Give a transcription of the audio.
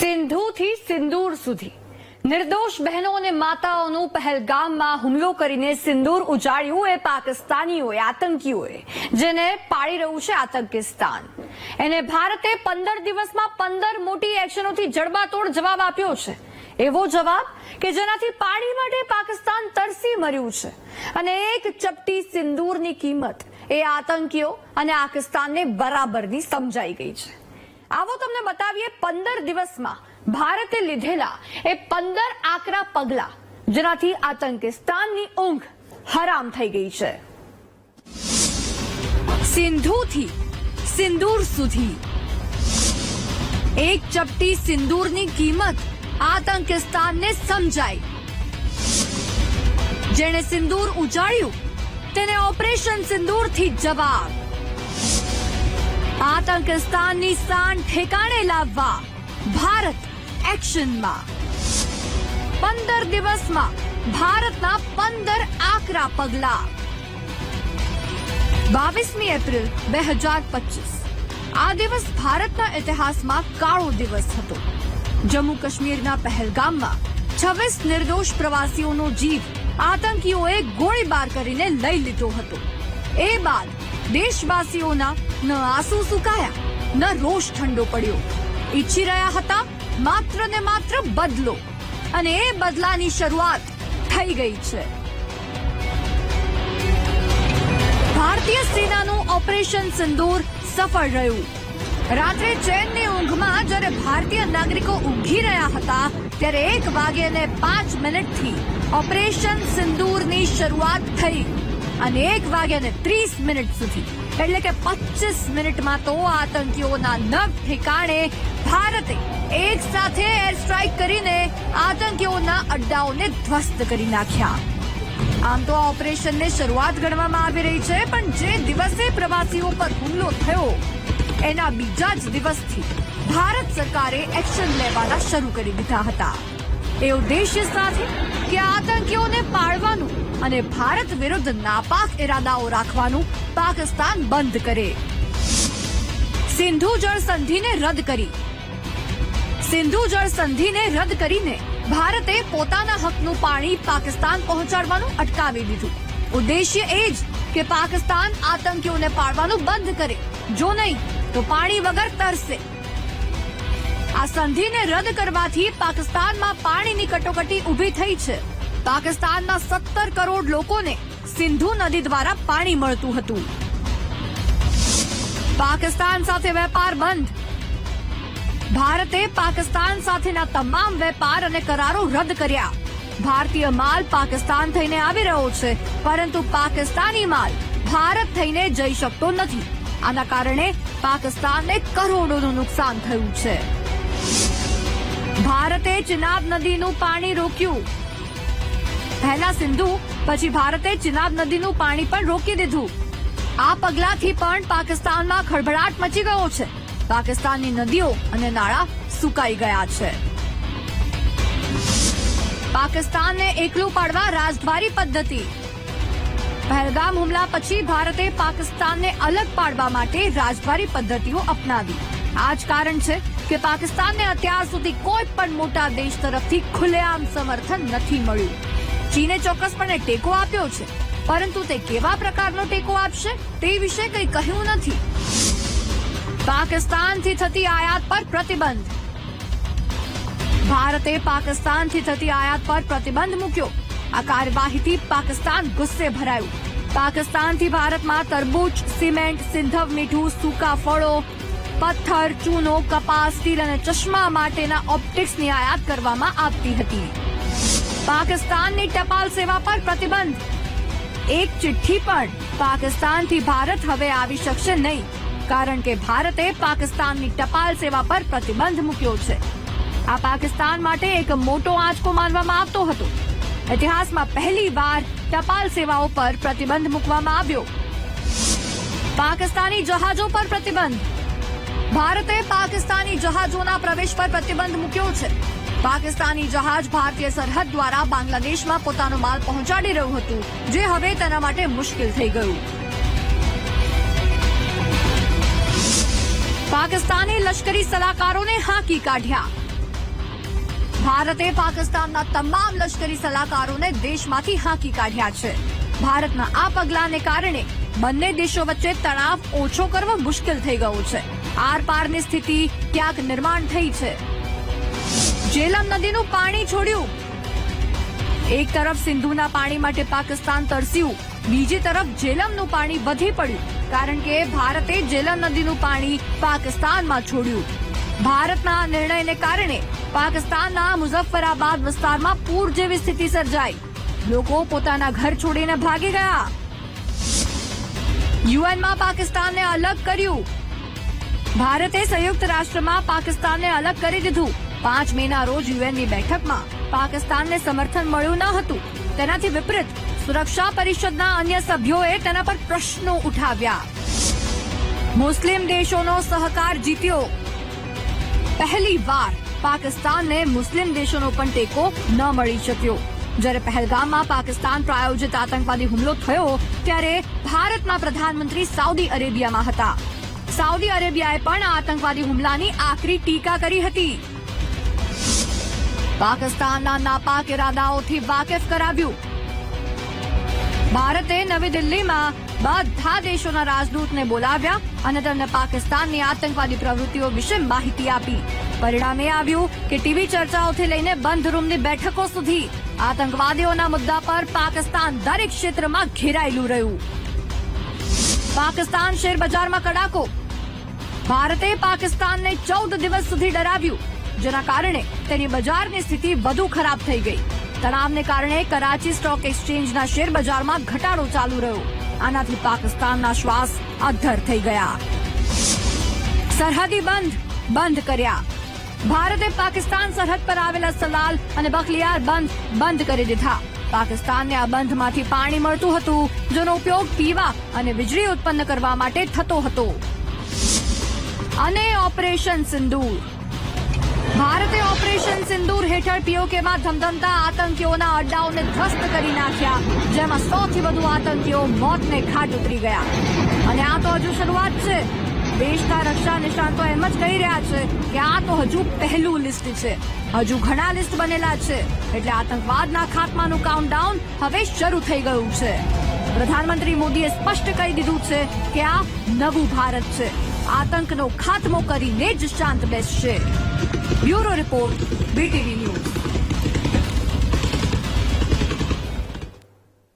સિંધુથી સિંદૂર સુધી. નિર્દોષ બહેનો અને માતાઓનું પહેલગામમાં હુમલો કરીને સિંદૂર ઉજાડ્યું એ પાકિસ્તાનીઓએ, આતંકીઓએ, જેને પાડી રહ્યું છે આતંકિસ્તાન. એને ભારતે પંદર દિવસમાં પંદર મોટી એક્શનોથી જડબાતોડ જવાબ આપ્યો છે. એવો જવાબ કે જેનાથી પાણી માટે પાકિસ્તાન તરસી મર્યું છે. અને એક ચપટી સિંદૂરની કિંમત એ આતંકીઓ અને પાકિસ્તાનને બરાબરની સમજાઈ ગઈ છે. આવો તમને બતાવીએ પંદર દિવસમાં ભારતે લીધેલા એ પંદર આકરા પગલા, જેનાથી આતંકિસ્તાનની ઊંઘ હરામ થઈ ગઈ છે. સિંધુથી સિંદૂર સુધી. એક ચપટી સિંદૂરની કિંમત આતંકિસ્તાનને સમજાઈ. જેણે સિંદૂર ઉજાડ્યું તેને ઓપરેશન સિંદૂરથી જવાબ. આતંકિસ્તાનની સ્થાન ઠેકાણે લાવવા ભારત એક્શનમાં. પંદર દિવસમાં ભારતના પંદર આકરા પગલા. બાવીસમી એપ્રિલ બે હજાર પચીસ. આ દિવસ ભારતના ઇતિહાસમાં કાળો દિવસ હતો. જમ્મુ કાશ્મીરના પહેલગામમાં છવ્વીસ નિર્દોષ પ્રવાસીઓનો જીવ આતંકીઓએ ગોળીબાર કરીને લઈ લીધો હતો. એ બાદ દેશવાસીઓના ન આંસુ સુકાયા, ન રોષ ઠંડો પડ્યો. ઈચ્છી રહ્યા હતા માત્ર ને માત્ર બદલો. અને એ બદલાની શરૂઆત થઈ ગઈ છે. ભારતીય સેનાનું ઓપરેશન સિંદૂર સફળ રહ્યું. રાત્રે ચેનની ઊંઘમાં જ્યારે ભારતીય નાગરિકો ઊંઘી રહ્યા હતા, ત્યારે એક વાગ્યે પાંચ મિનિટથી ઓપરેશન સિંદૂરની શરૂઆત થઈ. અને એક વાગ્યાને ત્રીસ મિનિટ સુધી. એટલે કે પચીસ મિનિટમાં તો આતંકીઓના નવ ઠેકાણે ભારતે એક સાથે એર સ્ટ્રાઇક કરીને આતંકીઓના અડ્ડાઓને ધ્વસ્ત કરી નાખ્યા. આમ તો આ ઓપરેશનને શરૂઆત ગણવામાં આવી રહી છે, પણ જે દિવસે પ્રવાસીઓ પર હુમલો થયો, એના બીજા જ દિવસથી ભારત સરકારે એક્શન લેવાના શરૂ કરી દીધા હતા. એ ઉદ્દેશ્ય સાથે કે આતંકીઓને પાળવાનું અને ભારત વિરુદ્ધ નાપાક ઇરાદાઓ રાખવાનું પાકિસ્તાન બંધ કરે. સિંધુ જળ સંધિને રદ કરી. સિંધુ જળ સંધિને રદ કરીને ભારતે પોતાના હકનું પાણી પાકિસ્તાન પહોંચાડવાનું અટકાવી દીધું. ઉદ્દેશ્ય એ જ કે પાકિસ્તાન આતંકીઓને પાડવાનું બંધ કરે. જો નહીં, તો પાણી વગર તરસે. આ સંધિને રદ કરવાથી પાકિસ્તાનમાં પાણીની કટોકટી ઊભી થઈ છે. પાકિસ્તાનના સત્તર કરોડ લોકોને સિંધુ નદી દ્વારા પાણી મળતું હતું. પાકિસ્તાન સાથે વેપાર બંધ. ભારતે પાકિસ્તાન સાથેના તમામ વેપાર અને કરારો રદ કર્યા. ભારતીય માલ પાકિસ્તાન થઈને આવી રહ્યો છે, પરંતુ પાકિસ્તાની માલ ભારત થઈને જઈ શકતો નથી. આના કારણે પાકિસ્તાનને કરોડોનું નુકસાન થયું છે. ભારતે ચિનાબ નદીનું પાણી રોક્યું. પહેલા સિંધુ, પછી ભારતે ચિનાબ નદીનું પાણી પણ રોકી દીધું. આ પગલાથી પણ પાકિસ્તાનમાં ખળભળાટ મચી ગયો છે. પાકિસ્તાનની નદીઓ અને નાળા સુકાઈ ગયા છે. પાકિસ્તાનને એકલું પાડવા રાજદ્વારી પદ્ધતિ. પહેલગામ હુમલા પછી ભારતે પાકિસ્તાનને અલગ પાડવા માટે રાજદ્વારી પદ્ધતિઓ અપનાવી. આ જ કારણ છે કે પાકિસ્તાનને અત્યાર સુધી કોઈ પણ મોટા દેશ તરફથી ખુલ્લેઆમ સમર્થન નથી મળ્યું. ચીને ચોક્કસપણે ટેકો આપ્યો છે, પરંતુ તે કેવા પ્રકારનો ટેકો આપશે તે વિશે કંઈ કહ્યું નથી. પાકિસ્તાનથી થતી આયાત પર પ્રતિબંધ. ભારતે પાકિસ્તાનથી થતી આયાત પર પ્રતિબંધ મૂક્યો. આ કાર્યવાહીથી પાકિસ્તાન ગુસ્સે ભરાયું. પાકિસ્તાનથી ભારતમાં તરબૂચ, સિમેન્ટ, સિંધવ, મીઠું, સૂકા ફળો પથ્થર, ચૂનો, કપાસ સ્ટીલ અને ચશ્મા માટેના ઓપ્ટિક્સની આયાત કરવામાં આવતી હતી. પાકિસ્તાનની ટપાલ સેવા પર પ્રતિબંધ. એક ચિઠ્ઠી પણ પાકિસ્તાનથી ભારત હવે આવી શકશે નહીં, કારણ કે ભારતે પાકિસ્તાનની ટપાલ સેવા પર પ્રતિબંધ મૂક્યો છે. આ પાકિસ્તાન માટે એક મોટો આંચકો માનવામાં આવતો હતો. ઇતિહાસમાં પહેલી વાર ટપાલ સેવાઓ પર પ્રતિબંધ મૂકવામાં આવ્યો. પાકિસ્તાની જહાજો પર પ્રતિબંધ. ભારતે પાકિસ્તાની જહાજોના પ્રવેશ પર પ્રતિબંધ મૂક્યો છે. પાકિસ્તાની જહાજ ભારતીય સરહદ દ્વારા બાંગ્લાદેશમાં પોતાનો માલ પહોંચાડી રહ્યું હતું, જે હવે તેના માટે મુશ્કેલ થઈ ગયું. પાકિસ્તાને લશ્કરી સલાહકારોને હાંકી કાઢ્યા. ભારતે પાકિસ્તાનના તમામ લશ્કરી સલાહકારોને દેશમાંથી હાંકી કાઢ્યા છે. ભારતના આ પગલાને કારણે બંને દેશો વચ્ચે તણાવ ઓછો કરવો મુશ્કેલ થઈ ગયો છે. આર પારની સ્થિતિ ક્યાંક નિર્માણ થઈ છે. જેલમ નદીનું પાણી છોડ્યું. એક તરફ સિંધુના પાણી માટે પાકિસ્તાન તરસ્યું. બીજી તરફ જેલમનું પાણી વધી પડ્યું. કારણ કે ભારતે જેલમ નદીનું પાણી પાકિસ્તાનમાં છોડ્યું. ભારતના નિર્ણયને કારણે પાકિસ્તાનના મુઝફ્ફરાબાદ વિસ્તારમાં પૂર જેવી સ્થિતિ સર્જાઈ. લોકો પોતાના ઘર છોડીને ભાગી ગયા. યુએનમાં પાકિસ્તાનને અલગ કર્યું. ભારતે સંયુક્ત રાષ્ટ્રમાં પાકિસ્તાનને અલગ કરી દીધું. પાંચ મેના રોજ યુએનની બેઠકમાં પાકિસ્તાનને સમર્થન મળ્યું ન હતું. તેનાથી વિપરીત સુરક્ષા પરિષદના અન્ય સભ્યોએ તેના પર પ્રશ્નો ઉઠાવ્યા. મુસ્લિમ દેશોનો સહકાર જીત્યો. પહેલી વાર પાકિસ્તાનને મુસ્લિમ દેશોનો પણ ટેકો ન મળી શક્યો. જ્યારે પહેલગામમાં પાકિસ્તાન પ્રાયોજિત આતંકવાદી હુમલો થયો, ત્યારે ભારતના પ્રધાનમંત્રી સાઉદી અરેબિયામાં હતા. સાઉદી અરેબિયાએ પણ આતંકવાદી હુમલાની આકરી ટીકા કરી હતી. પાકિસ્તાનના નાપાક ઇરાદાઓથી વાકેફ કરાવ્યું. ભારતે નવી દિલ્હીમાં બધા દેશોના રાજદૂતને બોલાવ્યા અને તેમને પાકિસ્તાનની આતંકવાદી પ્રવૃત્તિઓ વિશે માહિતી આપી. પરિણામે આવ્યું કે ટીવી ચર્ચાઓથી લઈને બંધ રૂમની બેઠકો સુધી આતંકવાદીઓના મુદ્દા પર પાકિસ્તાન દરેક ક્ષેત્રમાં ઘેરાયેલું રહ્યું. પાકિસ્તાન શેર બજારમાં કડાકો ભારતે પાકિસ્તાનને ચૌદ દિવસ સુધી ડરાવ્યું, જેના કારણે તેની બજારની સ્થિતિ વધુ ખરાબ થઈ ગઈ. તણાવને કારણે કરાચી સ્ટોક એક્સચેન્જના શેર બજારમાં ઘટાડો ચાલુ રહ્યો. આનાથી પાકિસ્તાનના શ્વાસ અધ્ધર થઈ ગયા. સરહદી બંધ બંધ કર્યા. ભારતે પાકિસ્તાન સરહદ પર આવેલા સલાલ અને બખલિયાર બંધ બંધ કરી દીધા. પાકિસ્તાનને આ બંધમાંથી પાણી મળતું હતું, જેનો ઉપયોગ પીવા અને વીજળી ઉત્પન્ન કરવા માટે થતો હતો. અને ઓપરેશન સિંદૂર. ભારતે ઓપરેશન સિંદૂર હેઠળ પીઓકેમાં ધમધમતા આતંકીઓના અડ્ડાઓને ધ્વસ્ત કરી નાખ્યા, જેમાં સૌથી વધુ આતંકીઓ મોતને ઘાટ ઉતરી ગયા. અને આ તો હજુ શરૂઆત છે. દેશના રક્ષા નિષ્ણાંતો એમ જ કહી રહ્યા છે કે આ તો હજુ પહેલું લિસ્ટ છે. હજુ ઘણા લિસ્ટ બનેલા છે. એટલે આતંકવાદના ખાત્માનું કાઉન્ટડાઉન હવે શરૂ થઈ ગયું છે. પ્રધાનમંત્રી મોદીએ સ્પષ્ટ કહી દીધું છે કે આ નવું ભારત છે. આતંકનો ખાત્મો કરીને જ શાંત બેસશે. Bureau report BTV news